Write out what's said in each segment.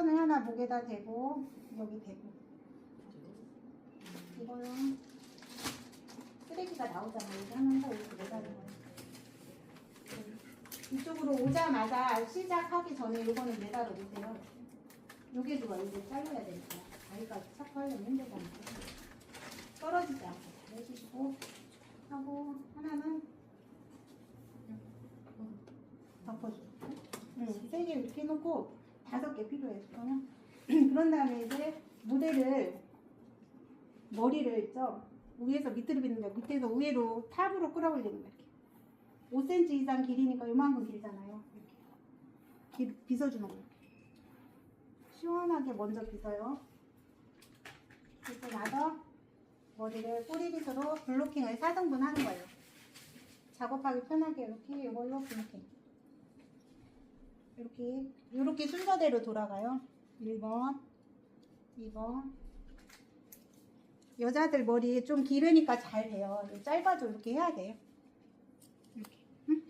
수건을 하나 목에다 대고 여기 대고 이거는 쓰레기가 나오잖아요. 이거 하면서 이렇게 매달는 거예요. 이쪽으로 오자마자 시작하기 전에 이거는 매달아 놓으세요. 요게 좋아. 이게 잘라야 되니까. 다리까지 찾고 하려면 힘들잖아요. 떨어지지 않고 잘 해주시고 하고 하나는 덮어주고 응, 세개 이렇게 해놓고 다섯 개 필요해 그러면 그런 다음에 이제 모델을 머리를 있죠? 위에서 밑으로 빗는 거야 밑에서 위로 탑으로 끌어올리는 이렇게. 5cm 이상 길이니까 요만큼 길잖아요. 이렇게. 길, 빗어주는 거예요 시원하게 먼저 빗어요. 그리고 나서 머리를 꼬리빗으로 블로킹을 4등분 하는 거예요. 작업하기 편하게 이렇게 이걸로 블로킹 이렇게 이렇게 순서대로 돌아가요. 1번 2번. 여자들 머리 좀 기르니까 잘 돼요. 짧아도 이렇게 해야 돼요. 이렇게. 응?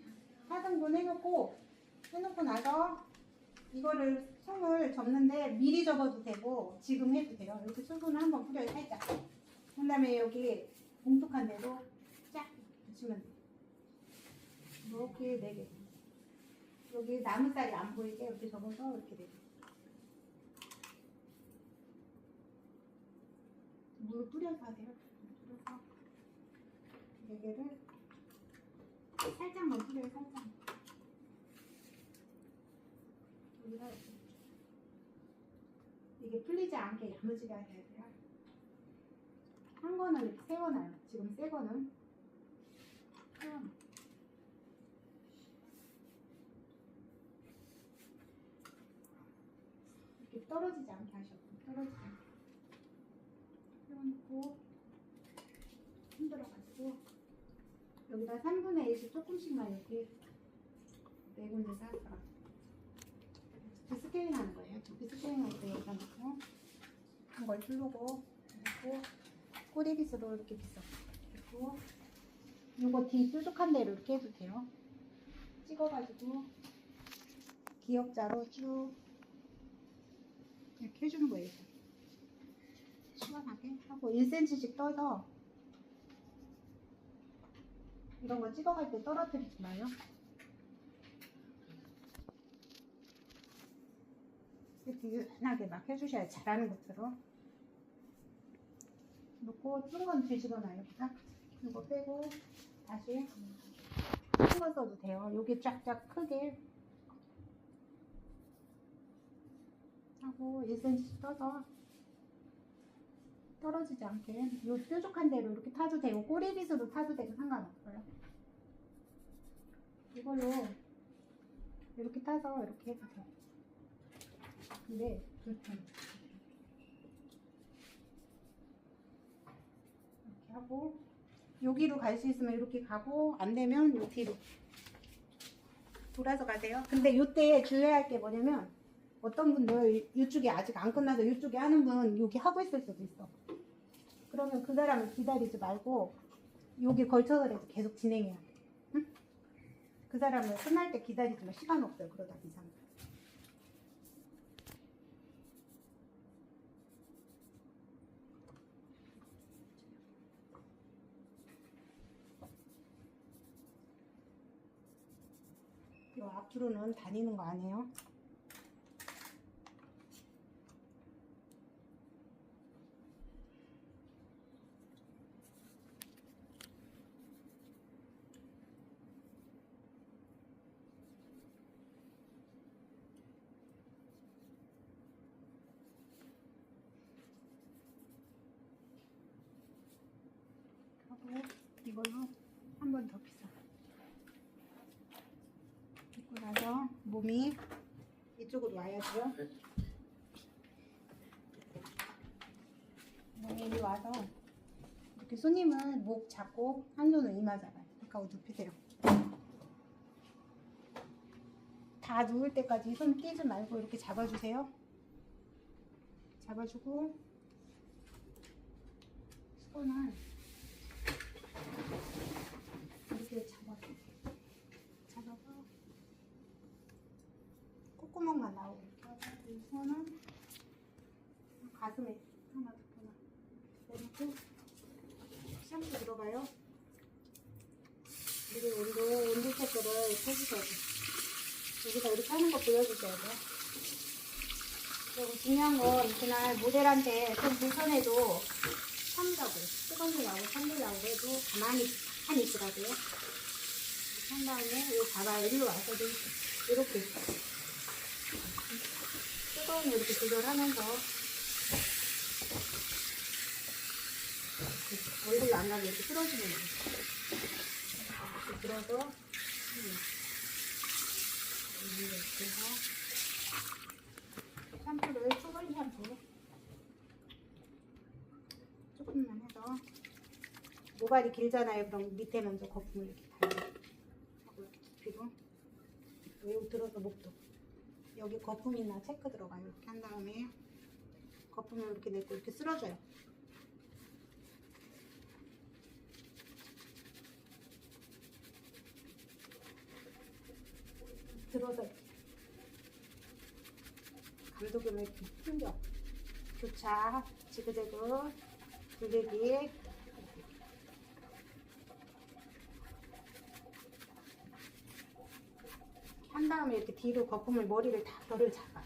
4등분 해놓고 해놓고 나서 이거를 손을 접는데 미리 접어도 되고 지금 해도 돼요. 이렇게 수분을 한번 뿌려요 살짝. 그 다음에 여기 뭉툭한 대로 쫙 붙이면 돼요. 이렇게 네개 여기 나무살이 안 보이게 이렇게 접어서 이렇게 돼요 물 뿌려서 하세요 뿌려서 네 개를 살짝만 뿌려요 살짝 이렇게. 이게 풀리지 않게 야무지게 해야 돼요 한 거는 이렇게 세워놔요. 지금 새 거는. 세워놔. 이렇게 떨어지지 않게 하셔도 떨어지지 않게. 세워놓고 흔들어가지고 여기다 3분의 1씩 조금씩만 이렇게 네 군데서 할까. 비스케인 하는 거예요. 비스케인 할때 여기다 놓고 한걸 두르고 놓고 꼬리빗으로 이렇게 빗어. 그리고 요거 뒤 뾰족한 대로 이렇게 해도 돼요. 찍어가지고 기역자로 쭉 이렇게 해주는 거예요. 시원하게 하고 1cm씩 떠서 이런 거 찍어갈 때 떨어뜨리지 마요. 이렇게 유연하게 막 해주셔야 잘하는 것처럼. 놓고 뜬건 뒤집어 놔요. 여기다. 이거 빼고 다시 큰 거 써도 돼요. 여기 쫙쫙 크게 하고 1cm 떠서 떨어지지 않게 요 뾰족한 대로 이렇게 타도 되고 꼬리빗으로 타도 되고 상관없어요. 이걸로 이렇게 타서 이렇게 해도 돼요. 근데 불편. 이렇게 하고 여기로 갈 수 있으면 이렇게 가고 안 되면 요 뒤로 돌아서 가세요. 근데 요때 주의할 게 뭐냐면 어떤 분들 이쪽이 아직 안 끝나서 이쪽에 하는 분 여기 하고 있을 수도 있어. 그러면 그 사람을 기다리지 말고 여기 걸쳐서라도 계속 진행해야 돼. 응? 그 사람을 끝날 때 기다리지만 시간 없어요. 그러다 이상. 요 앞으로는 다니는 거 아니에요? 하고 이걸로 한 번더 비싸. 빗고 나서 몸이 이쪽으로 와야죠. 몸이 이리 와서 이렇게 손님은 목 잡고 한 손은 이마 잡아요. 그러니까 눕히세요. 다 누울 때까지 손 떼지 말고 이렇게 잡아주세요. 잡아주고 이렇게 잡아서 잡아서 콧구멍만 나오게 이렇게 하고 이 손은 가슴에 하나 더 보나. 내놓고 샴푸 들어가요. 그리고 온도 온도 체크를 해주셔야 돼. 여기서 이렇게 하는 거 보여주셔야 돼요. 그리고 중요한 건 그날 모델한테 좀 불편해도 참다고 뜨거운 물 나오고 나오고 해도 가만히 한 있으라고요. 한 다음에 여기 봐봐요. 일로 와서도 이렇게 뜨거운 물 이렇게 조절하면서 얼굴로 안 가게 이렇게 쓸어주면 돼요. 이렇게 들어서 음. 이렇게 해서 샴푸를 초벌 샴푸 조금만 해서 모발이 길잖아요. 그럼 밑에 먼저 거품을 이렇게 발라요. 이렇게 두피고 여기 들어서 목도 여기 거품 있나 체크 들어가요. 이렇게 한 다음에 거품을 이렇게 내고 이렇게 쓸어줘요. 들어서 이렇게 감독음을 이렇게 숨겨 교차 지그재그 굴리기 한 다음에 이렇게 뒤로 거품을 머리를 다 별을 잡아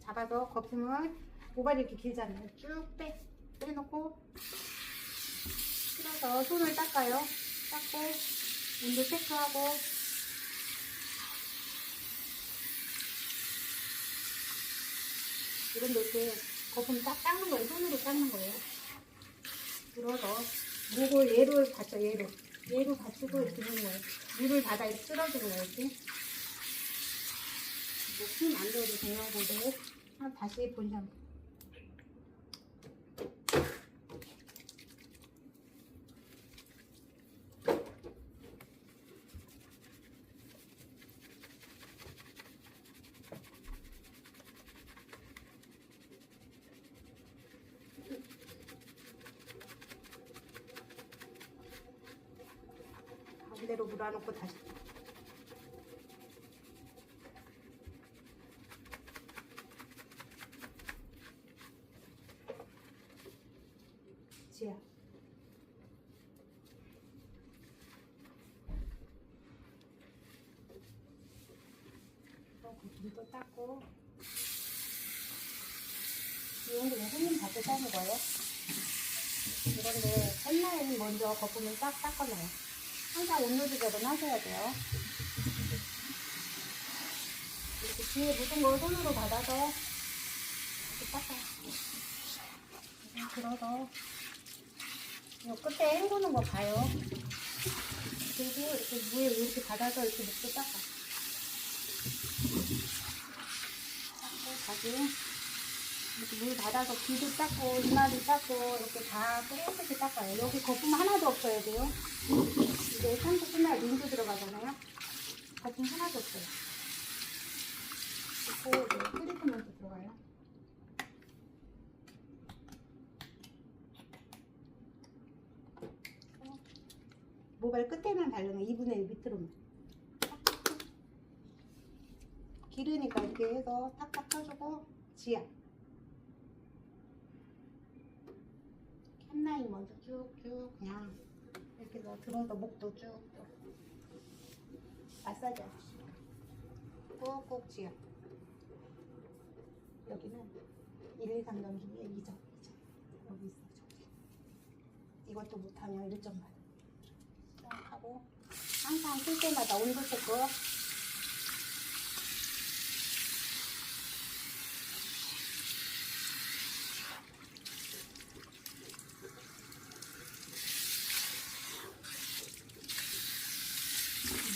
잡아서 거품을 모발이 이렇게 길잖아요 쭉 빼 빼놓고 풀어서 손을 닦아요 닦고 온도 체크하고 이런데 이렇게 거품 딱 닦는 거예요. 손으로 닦는 거예요. 들어서 목을 얘를 받쳐 얘로 얘로 받치고 이렇게 하는 거예요. 물을 받아 이렇게 거예요. 이렇게 뭐힘안 줘도 돼요. 모델 한 다시 본전 가운데로 물어놓고 다시 지야 또 거품도 닦고 이건 그냥 손님 밖에 따는 거예요 그런데 첫날은 먼저 거품을 싹 닦아놔요 항상 온도 조절은 하셔야 돼요. 이렇게 뒤에 묻은 걸 손으로 받아서 이렇게 닦아요. 들어서 이 끝에 헹구는 거 봐요. 그리고 이렇게 물에 이렇게 받아서 이렇게 목도 닦아. 닦고 다시 이렇게 물 받아서 귀도 닦고 이마도 닦고 이렇게 다 깨끗이 닦아요. 여기 거품 하나도 없어야 돼요. 이제 샴푸 끝나야 린스 들어가잖아요. 거품 하나도 없어요. 그리고 트리트먼트 들어가요. 모발 끝에만 바르면 2분의 1 밑으로만. 기르니까 이렇게 해서 탁탁 펴주고 지압. 캔라인 먼저 쭉쭉 그냥 이렇게 해서 들어서 목도 쭉 마사지 꾹꾹 지압. 여기는 1, 2, 3점 중에 2점, 2점. 여기 있어, 저기. 이것도 못하면 1점 받아. 딱 하고 항상 쓸 때마다 온도 체크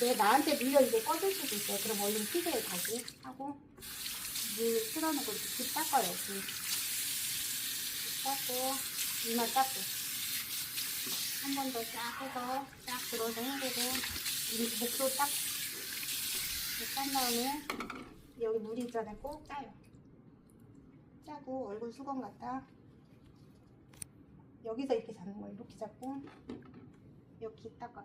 내 나한테 물려 이제 꺼질 수도 있어요. 그럼 얼른 피세요 다시 하고 물 틀어놓고 이렇게 빗 닦아요. 빗, 빗 닦고 이마 닦고 한 번 더 쫙 해서 쫙 들어서 헹구고 이 목도 딱. 딴 다음에 여기 물이 있잖아요. 꼭 짜요. 짜고 얼굴 수건 갖다 여기서 이렇게 잡는 거예요. 이렇게 잡고 여기 닦아.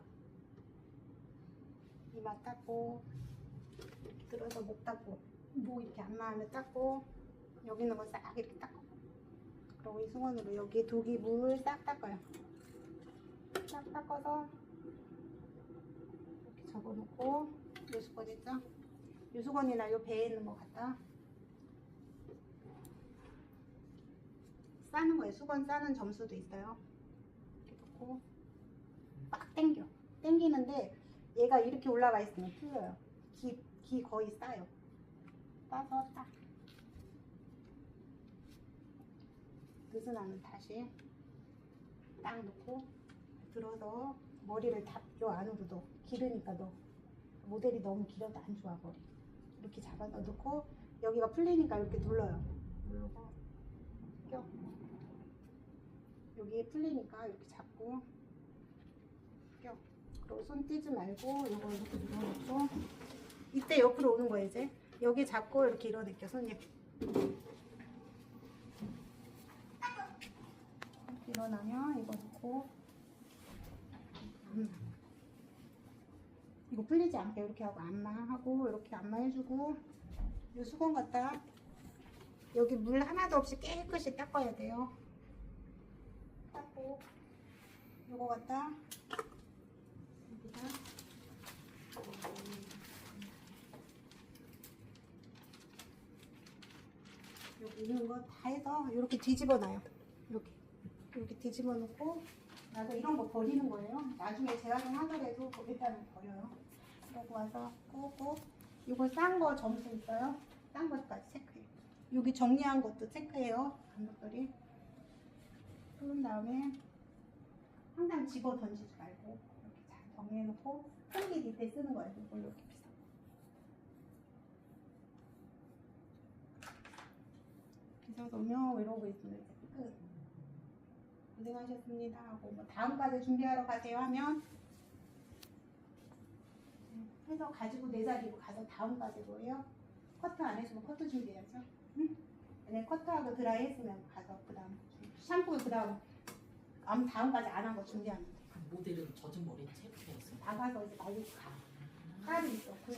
이마 닦고 들어서 목 닦고 목 이렇게 안 나오면 닦고 여기 있는 거 싹 이렇게 닦고 그리고 이 수건으로 여기 독이 물 싹 닦아요. 싹 닦아서 이렇게 접어놓고 요 수건 있죠? 요 수건이나 요 배에 있는 거 갖다 싸는 거예요. 수건 싸는 점수도 있어요. 이렇게 놓고 빡 당겨. 당기는데 얘가 이렇게 올라가 있으면 틀려요. 기, 기 거의 싸요. 따서 딱. 느슨하면 다시 딱 놓고 들어서 머리를 다요 안으로 넣어. 기르니까 넣어. 모델이 너무 길어도 안 좋아 머리. 이렇게 잡아서 넣고 여기가 풀리니까 이렇게 눌러요. 누르고 껴. 여기 풀리니까 이렇게 잡고 껴. 그리고 손 떼지 말고 이거 이렇게 눌러놓고 이때 옆으로 오는 거예요 이제. 여기 잡고 이렇게 일어날게요 손님. 일어나면 이거 놓고 안마. 이거 풀리지 않게 이렇게 하고 안마하고 이렇게 안마해주고 이 수건 갖다 여기 물 하나도 없이 깨끗이 닦아야 돼요. 닦고 이거 갖다 여기 있는 거 다 해서 이렇게 뒤집어 놔요. 이렇게 이렇게 뒤집어 놓고 나도 이런 거 버리는 거예요. 나중에 재활용 하더라도 일단은 버려요. 그러고 와서 끄고 이거 싼 거 점수 있어요. 싼 것까지 체크해요. 여기 정리한 것도 체크해요. 감독들이. 그런 다음에 항상 집어 던지지 말고 정리해놓고 큰게 밑에 쓰는 거예요. 이걸 이렇게 비싸. 그래서 놓으면 이러고 있으면 이제 끝. 고생하셨습니다 하고 뭐 다음 과제 준비하러 가세요 하면 해서 가지고 내 자리로 가서 다음 과제로 해요. 커트 안 했으면 커트 준비해야죠. 응? 네, 커트하고 드라이 했으면 가서 그 다음 샴푸 그 다음 아무 다음 과제 안 한거 돼. 모델은 젖은 머리 체크했어. 나가서 이제 말리고 가. 딸이 있어. 그